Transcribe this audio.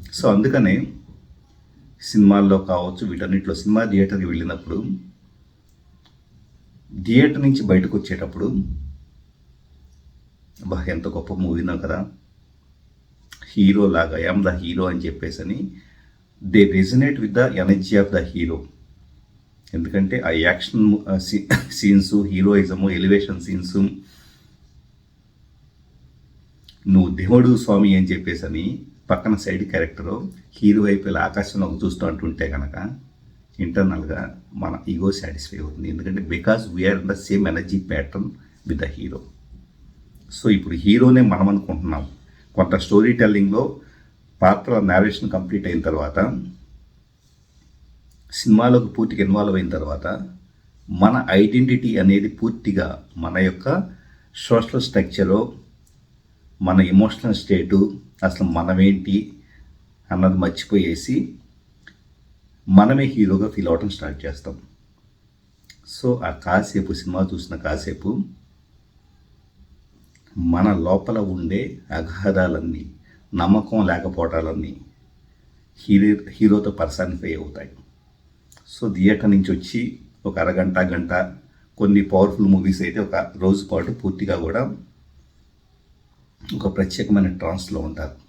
So అందుకనే సినిమాల్లో కావచ్చు వీటన్నిటిలో సినిమా థియేటర్కి వెళ్ళినప్పుడు థియేటర్ నుంచి బయటకు వచ్చేటప్పుడు బా ఎంత గొప్ప మూవీనో కదా. హీరో లాగా యామ్ ద హీరో అని చెప్పేసి అని they resonate with the energy of the hero. ఎందుకంటే ఆ action scenes heroism elevation scenes నువ్వు దేవుడు స్వామి అని చెప్పేసి అని పక్కన సైడ్ క్యారెక్టరు హీరో వైపు ఇలా ఆకాశం ఆకాశంలో చూస్తూ అంటుంటే కనుక ఇంటర్నల్గా మన ఈగో సాటిస్ఫై అవుతుంది. ఎందుకంటే because we are in the same energy pattern with the hero so ఇప్పుడు హీరోనే మనం అనుకుంటున్నాం. కొంత స్టోరీ టెల్లింగ్లో పాత్ర నేరేషన్ కంప్లీట్ అయిన తర్వాత సినిమాలోకి పూర్తిగా ఇన్వాల్వ్ అయిన తర్వాత మన ఐడెంటిటీ అనేది పూర్తిగా మన యొక్క సోషల్ స్ట్రక్చరు మన ఎమోషనల్ స్టేటు అసలు మనమేంటి అన్నది మర్చిపోయేసి మనమే హీరోగా ఫీల్ అవటం స్టార్ట్ చేస్తాం. సో ఆ కాసేపు సినిమా చూసిన కాసేపు మన లోపల ఉండే అగాధాలన్నీ నమ్మకం లేకపోవటాలన్నీ హీరో హీరోతో పర్సానిఫై అవుతాయి. సో థియేటర్ నుంచి వచ్చి ఒక అరగంట గంట కొన్ని పవర్ఫుల్ మూవీస్ అయితే ఒక రోజు పాటు పూర్తిగా కూడా ఒక ప్రత్యేకమైన ట్రాన్స్లో ఉంటారు.